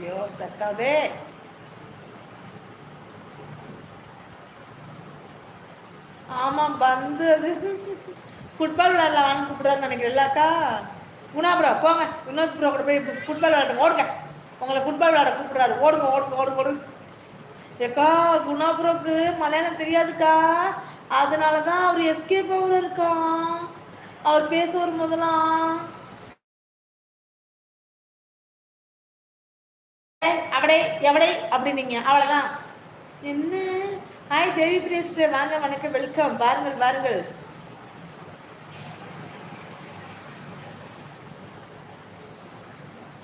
ஐயோ ஸ்டக்காவே ஆமாம் பந்து அது ஃபுட்பால் விளையாடலாம்னு கூப்பிடுறாரு நினைக்கிறேன்லக்கா குணா ப்ரோ போங்க. வினோத் ப்ரோ கூட போய் ஃபுட்பால் விளையாடுங்க. ஓடுங்க. உங்களை ஃபுட்பால் விளையாட கூப்பிடுறாரு. ஓடுங்க ஓடுங்க ஓடுங்க ஓடுங்க. ஏக்கா குணா ப்ரோக்கு மலையாளம் தெரியாதுக்கா. அதனால தான் அவர் எஸ்கேப் அவர் இருக்கான் அவர் பேச வரும்போதெல்லாம் அவடே எவடே அப்படின்னீங்க. அவ்வளோதான் என்ன? ஹாய் தேவி பிரியஸ்டர் வாங்க வணக்கம். வெல்கம் பாருங்கள் பாருங்கள்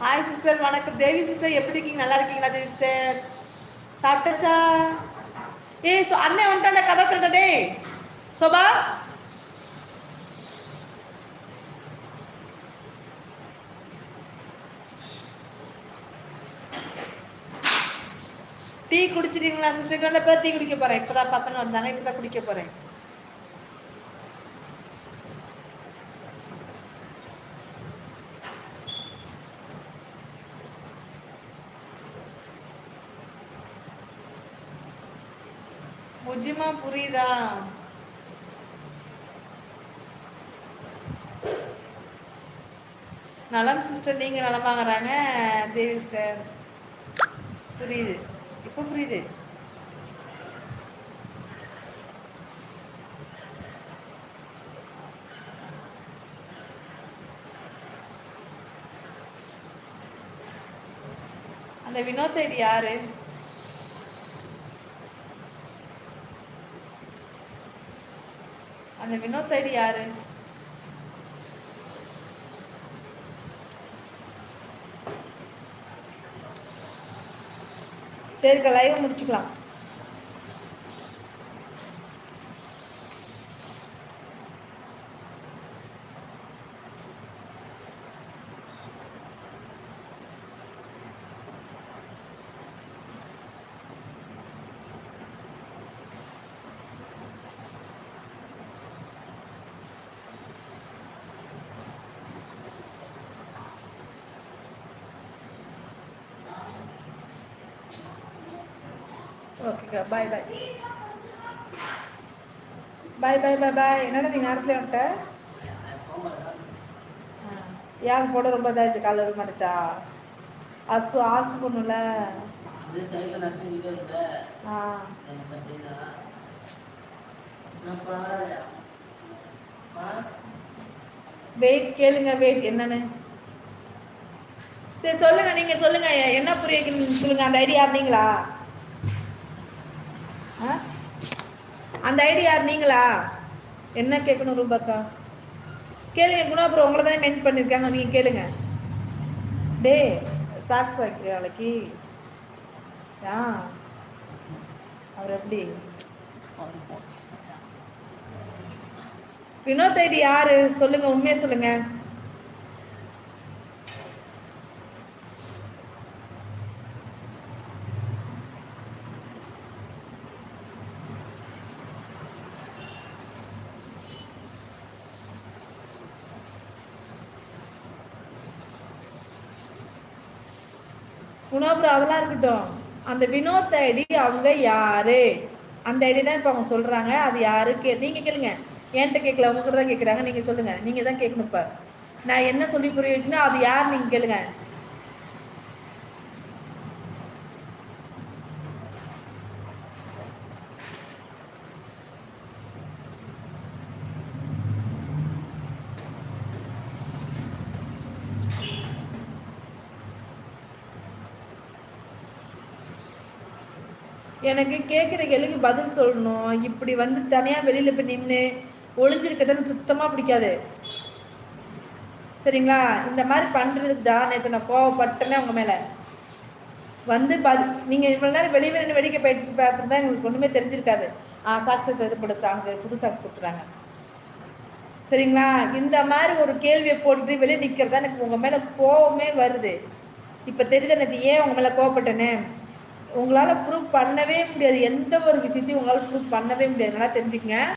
ஹாய் சிஸ்டர் வணக்கம். தேவி சிஸ்டர் எப்படி இருக்கீங்க? நல்லா இருக்கீங்களா தேவி சிஸ்டர் சாப்பிட்டாச்சா? ஏய் சோ அண்ணன் வந்துட்டாண்ட கதை திருட்ட சோபா? டீ குடிச்சிட்டீங்களா சிஸ்டர் கண்ட பேர் டீ குடிக்க போறேன் இப்பதான் பசங்க வந்தாங்க இப்பதான் குடிக்க போறேன். முஜிமா புரியுதா? நலம் சிஸ்டர் நீங்க நலமாகறாங்க தேவி சிஸ்டர் புரியுது. இப்போ புரியுது? அந்த வினோத் ஐடி யாரு? அந்த வினோத் ஐடி யாரு? சரிக்கா லைவை முடிச்சுக்கலாம். ஓகேக்கா பாய் பாய் பாய் பாய் பாய் பாய் என்னடா நீ நேரத்தில் வந்துட்ட. ஏன் போட ரொம்ப இதாச்சு காலைல ஒரு மாதிரிச்சா அசு ஆக்ஸ் பண்ணுல ஆ. வெயிட் கேளுங்க வெயிட் என்னன்னு? சரி சொல்லுங்க நீங்க சொல்லுங்க. என்ன புரிய சொல்லுங்க. அந்த ஐடியா நீங்களா ஆ? அந்த ஐடியா நீங்களா? என்ன கேட்கணும் ரூபாக்கா? கேளுங்க குணாபுரம் உங்களை தானே மென்ட் பண்ணியிருக்காங்க. நீங்கள் கேளுங்க. டே சாக்ஸ் வைக்கிற நாளைக்கு ஆ. அவர் எப்படி? வினோத் ஐடி யாரு? சொல்லுங்க உண்மையை சொல்லுங்க. குணாபுரம் அதெல்லாம் இருக்கட்டும். அந்த வினோத் ஐடி அவங்க யாரு? அந்த ஐடி தான் இப்போ அவங்க சொல்றாங்க. அது யாரு? கே நீங்க கேளுங்க. என்கிட்ட கேட்கல அவங்க கூட தான் கேட்குறாங்க நீங்க சொல்லுங்க. நீங்க தான் கேட்கணும் இப்போ. நான் என்ன சொல்லி புரிய வைக்கணும் அது யார் நீங்க கேளுங்க. எனக்கு கேட்குற கேள்விக்கு பதில் சொல்லணும். இப்படி வந்து தனியாக வெளியில் போய் நின்று ஒளிஞ்சிருக்கதான் சுத்தமாக பிடிக்காது. சரிங்களா? இந்த மாதிரி பண்ணுறதுக்கு தான் நேற்று நான் கோவப்பட்டேனே உங்கள் மேலே. வந்து பதி நீங்கள் இவ்வளோ நேரம் வெளியே நின்று வெடிக்க போயிட்டு பார்த்துருந்தா எங்களுக்கு ஒன்றுமே தெரிஞ்சிருக்காது. ஆ சாக்ஸ் இது கொடுத்தாங்க புது சாக்ஸ் கொடுத்துறாங்க சரிங்களா? இந்த மாதிரி ஒரு கேள்வியை போட்டுட்டு வெளியே நிற்கிறதா எனக்கு உங்கள் மேலே கோவமே வருது. இப்போ தெரியுது எனக்கு ஏன் உங்கள் மேலே கோவப்பட்டேன்னு உங்களால் ப்ரூவ் பண்ணவே முடியாது. எந்த ஒரு விஷயத்தையும் உங்களால் ப்ரூவ் பண்ணவே முடியாது. நல்லா தெரிஞ்சுக்கங்க.